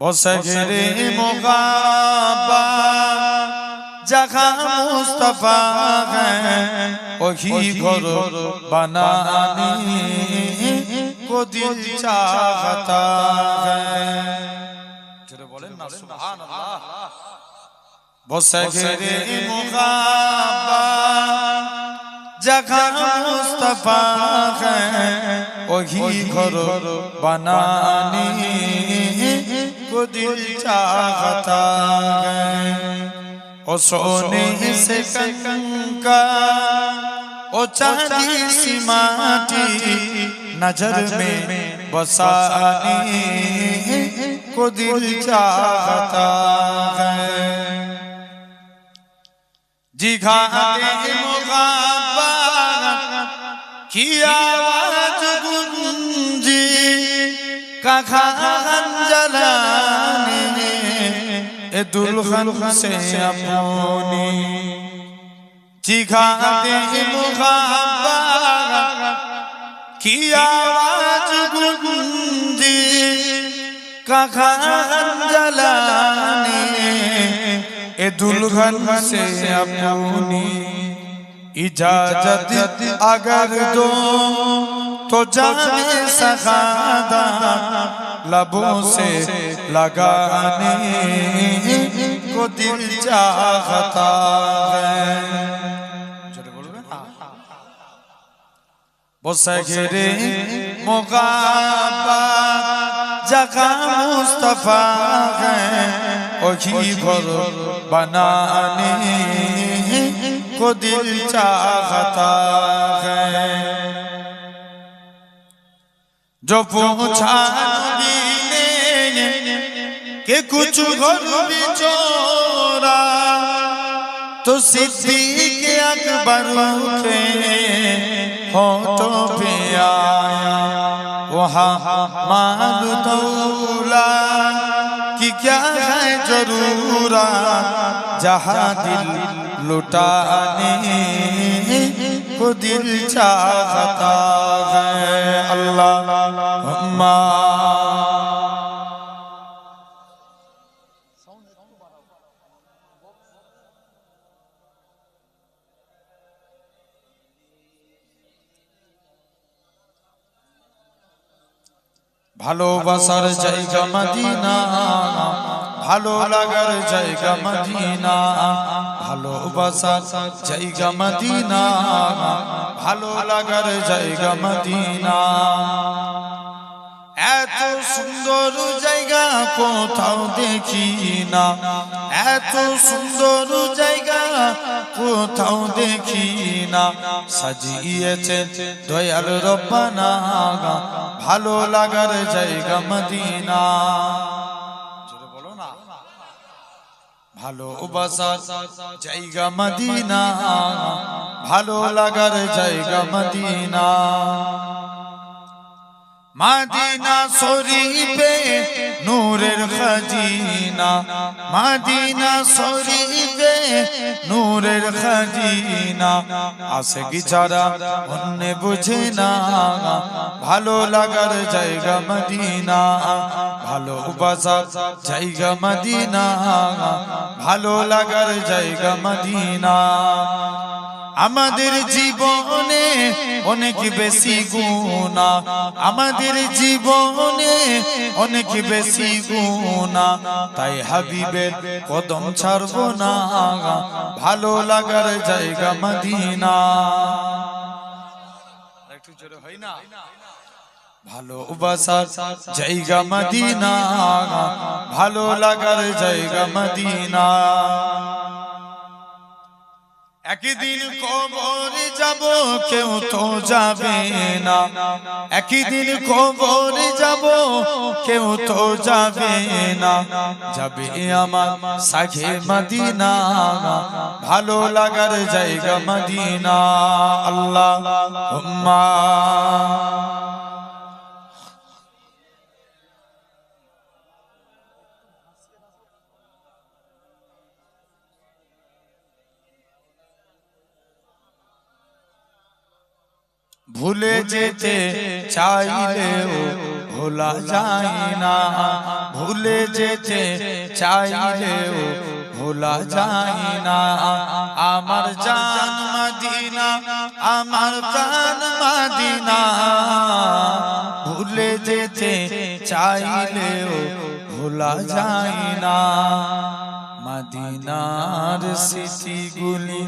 وسجري مغابا جخا مصطفیٰ ہے وہی گھر بنانے کو دل چاہتا ہے جرے بولیں نا سبحان اللہ وسجري مغابا جگہ مصطفیٰ ہے وہی گھر بنانے کو دل چاہتا ہے۔ او سونے سے کنکن کا او چاندی سی ماتی نجر میں بسانے کو دل چاہتا ہے۔ جگاتے مغابت کی آواز گنجی۔ गुंजी कखान जलाने ए दुल्हन से अपनी जिघाते मुगाबा की आवाज गुंजी कखान जलाने ए दुल्हन से अपनी इजाजत अगर दो تو جام سخادا لبوں سے لگانے کو دل چاہتا ہے بسگرے مغابا جگہ مصطفیٰ ہے وہی گھر بنانے کو دل چاہتا ہے جو پوچھا نبی نے کہ کچھ غرب چورا تو صدیق اکبر اٹھے، ہونٹوں پہ آیا، وہاں مال دولا کی کیا ہے ضرورا، جہاں دل لٹانے کو دل چاہتا ہے اللہ ہمارا ভালোবাসার জায়গা মদিনা ভালো লাগার জায়গা মদিনা ভালোবাসার জায়গা মদিনা, ভালো লাগার জায়গা মদিনা। এত সুন্দর জায়গা কোথাও দেখি না, এত সুন্দর জায়গা কোথাও দেখি না। সাজিয়েছে দয়াল রব্বানা, ভালো লাগার জায়গা মদিনা। ভালোবাসার জায়গা মদিনা ভালো লাগার জায়গা মদিনা। মাদিনা শরীফে নূরের খাজিনা। মাদিনা শরীফে নূরের খাজিনা। আসে কি ছাড়া অন্য বুঝে না? ভালো লাগার জায়গা মদিনা। ভালোবাসার জায়গা মদিনা। ভালো লাগার জায়গা মদিনা। আমাদের জীবনে অনেক বেশি গুণা আমাদের জীবনে অনেক বেশি গুণা তাই হাবিবের কদম ছাড়বো না। ভালো লাগার জায়গা মদিনা। একটু জোরে হয় না? ভালোবাসার জায়গা মদিনা। ভালো লাগার জায়গা মদিনা। একদিন কবরে যাব, কেউ তো যাবে না। একদিন কবরে যাব, কেউ তো যাবে না। যাবে আমার সাখে মদিনা, ভালো লাগার জায়গা মদিনা। আল্লাহ ভুলে যেতে চাইলেও ভোলা যায় না। ভুলে যেতে চাইলেও ভোলা যায় না। আমার জান মদিনা আমার প্রাণ মদিনা। ভুলে যেতে চাইলেও ভোলা যায় না। মদিনার স্মৃতিগুলি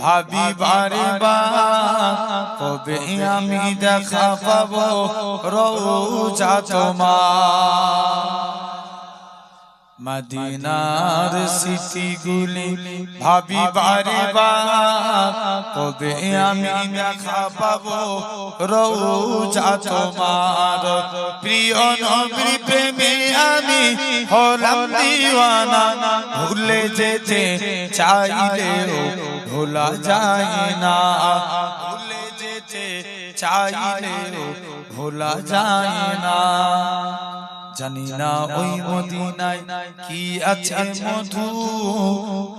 ভাবি বারে বার কবে আমি দেখা পাবো রোজা তোমার? মদিনার স্মৃতিগুলি ভাবি বারে কবে আমি দেখা পাবো? রোজা তোমার প্রিয় নবীর প্রেমে আমি হলাম দিওয়ানা। ভুলে যেতে চাইলেও ভোলা যায় না। ভুলে যেতে চাইলেও ভোলা যায় না। জানি না ওই মদিনায় কি আছে মধু।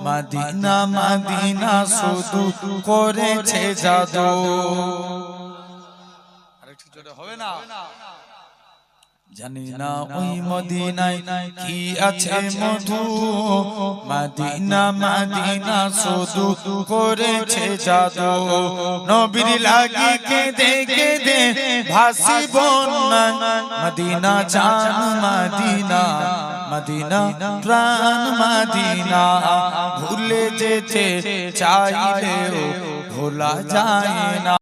মাদিনা মাদিনা শুধু করেছে জাদু। আরেকটু জোরে হবে না? জানি না ওই মদিনায় কি আছে মধু। মাদিনা মাদিনা শুধু করেছে জাদু। নবীর লাগি কেঁদে কেঁদে ভাসি বন্যা মদিনা জান মদিনা। মদিনা। প্রাণ মদিনা। ভুলে যেতে চাইলেও ভোলা যায় না।